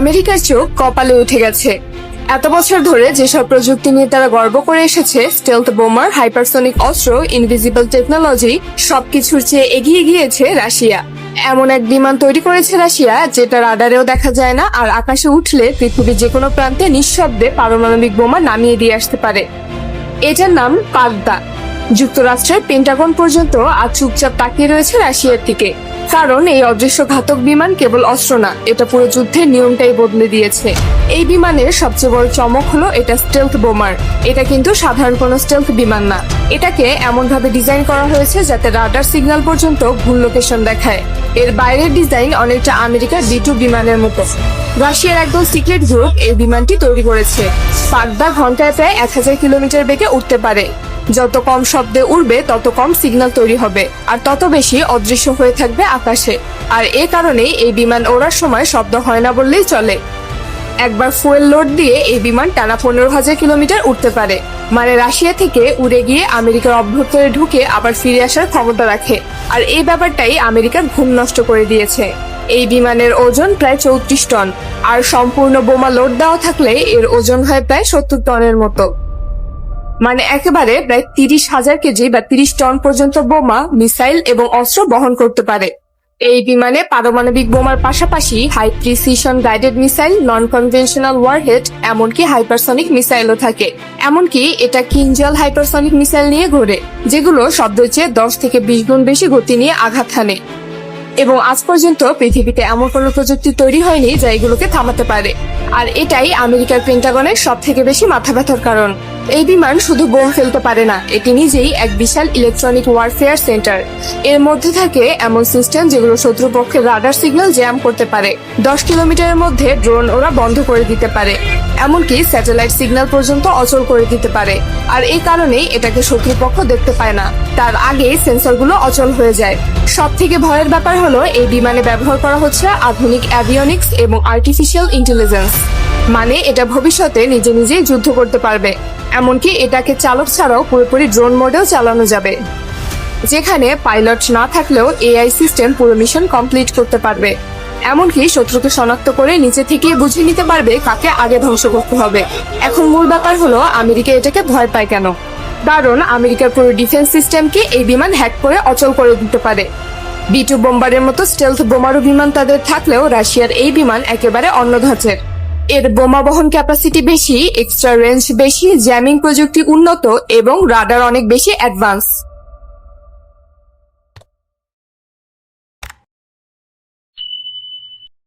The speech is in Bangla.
আমেরিকার চোখ কপালে উঠে গেছে। এত বছর ধরে যেসব প্রযুক্তি নিয়ে তারা গর্ব করে এসেছে, স্টেলথ বোমার, হাইপারসনিক অস্ত্র ইনভিজিবল টেকনোলজি সবকিছুর চেয়ে এগিয়ে গিয়েছে রাশিয়া। এমন এক বিমান তৈরি করেছে রাশিয়া, যেটা রাডারেও দেখা যায় না, আর আকাশে উঠলে পৃথিবীর যে কোনো প্রান্তে নিঃশব্দে পারমাণবিক বোমা নামিয়ে দিয়ে আসতে পারে। এটার নাম পাগদা যুক্তরাষ্ট্রের পেন্টাগন পর্যন্ত আজ চুপচাপ তাকিয়ে রয়েছে রাশিয়ার দিকে। কারণ এই অদৃশ্য ঘাতক বিমান কেবল অস্ত্র না, এটা পুরো যুদ্ধের নিয়মটাই বদলে দিয়েছে। এই বিমানের সবচেয়ে বড় চমক হলো এটা স্টেলথ বোমার। এটা কিন্তু সাধারণ কোনো স্টেলথ বিমান না। এটাকে এমন ভাবে ডিজাইন করা হয়েছে যাতে রাডার সিগন্যাল পর্যন্ত ভুল লোকেশন দেখায়। এর বাইরের ডিজাইন অনেকটা আমেরিকার ডি টু বিমানের মতো। রাশিয়ার একদম সিক্রেট গ্রুপ এই বিমানটি তৈরি করেছে। পাগদা ঘন্টায় প্রায় এক হাজার কিলোমিটার বেগে উঠতে পারে। যত কম শব্দে উড়বে, তত কম সিগন্যাল তৈরি হবে। আর তত বেশি অদৃশ্য হয়ে থাকবে আকাশে। আর এ কারণেই এই বিমান ওড়ার সময় শব্দ হয় না বললেই চলে। একবার ফুয়েল লোড দিয়ে এই বিমান টানা পনেরো হাজার কিলোমিটার উঠতে পারে। মানে রাশিয়া থেকে উড়ে গিয়ে আমেরিকার অভ্যন্তরে ঢুকে আবার ফিরে আসার ক্ষমতা রাখে। আর এই ব্যাপারটাই আমেরিকার ঘুম নষ্ট করে দিয়েছে। এই বিমানের ওজন প্রায় চৌত্রিশ টন। আর সম্পূর্ণ বোমা লোড দেওয়া থাকলে এর ওজন হয় প্রায় সত্তর টনের মতো। মানে একেবারে প্রায় তিরিশ হাজার কেজি বা তিরিশ টন পর্যন্ত বোমা, মিসাইল এবং অস্ত্র বহন করতে পারে। এই বিমানে পারমাণবিক বোমার পাশাপাশি high precision guided missile non conventional warhead এমনকি হাইপারসনিক মিসাইলও থাকে। এমনকি এটা কিঞ্জল হাইপারসনিক মিসাইল নিয়ে ঘোরে, যেগুলো শব্দের চেয়ে দশ থেকে বিশ গুণ বেশি গতি নিয়ে আঘাত হানে। এবং আজ পর্যন্ত পৃথিবীতে এমন কোনো প্রযুক্তি তৈরি হয়নি যা এগুলোকে থামাতে পারে। আর এটাই আমেরিকার পেন্টাগনের সব থেকে বেশি মাথা ব্যথার কারণ। এই বিমান শুধু বোম ফেলতে পারে না, এটি নিজেই এক বিশাল ইলেকট্রনিক ওয়ারফেয়ার সেন্টার এর মধ্যে থাকে এমন সিস্টেম যেগুলো শত্রুপক্ষের রাডার সিগন্যাল জ্যাম করতে পারে। দশ কিলোমিটারের মধ্যে ড্রোন ওরা বন্ধ করে দিতে পারে। এমনকি স্যাটেলাইট সিগন্যাল পর্যন্ত অচল করে দিতে পারে। আর এই কারণেই এটাকে শত্রুপক্ষ দেখতে পায় না। তার আগে সেন্সরগুলো অচল হয়ে যায়। সব থেকে ভয়ের ব্যাপার হলো, এই বিমানে ব্যবহার করা হচ্ছে আধুনিক অ্যাভিয়নিক্স এবং আর্টিফিশিয়াল ইন্টেলিজেন্স মানে এটা ভবিষ্যতে নিজে নিজেই যুদ্ধ করতে পারবে। এমনকি এটাকে চালক ছাড়াও পুরোপুরি ড্রোন মোডেও চালানো যাবে। যেখানে পাইলট না থাকলেও এআই সিস্টেম পুরো মিশন কমপ্লিট করতে পারবে। এমনকি শত্রুকে শনাক্ত করে নিচে থেকে বুঝে নিতে পারবে কাকে আগে ধ্বংস করতে হবে। এখন মূল ব্যাপার হলো, আমেরিকা এটাকে ভয় পায় কেন? কারণ আমেরিকার পুরো ডিফেন্স সিস্টেমকে এই বিমান হ্যাক করে অচল করে দিতে পারে। বিটু বোম্বারের মতো স্টেলথ বোমারু বিমান তাদের থাকলেও রাশিয়ার এই বিমান একেবারে অন্য ধাঁচের এর বোমা বহন ক্যাপাসিটি বেশি এক্সট্রা রেঞ্জ বেশি জ্যামিং প্রযুক্তি উন্নত এবং রাডার অনেক বেশি অ্যাডভান্স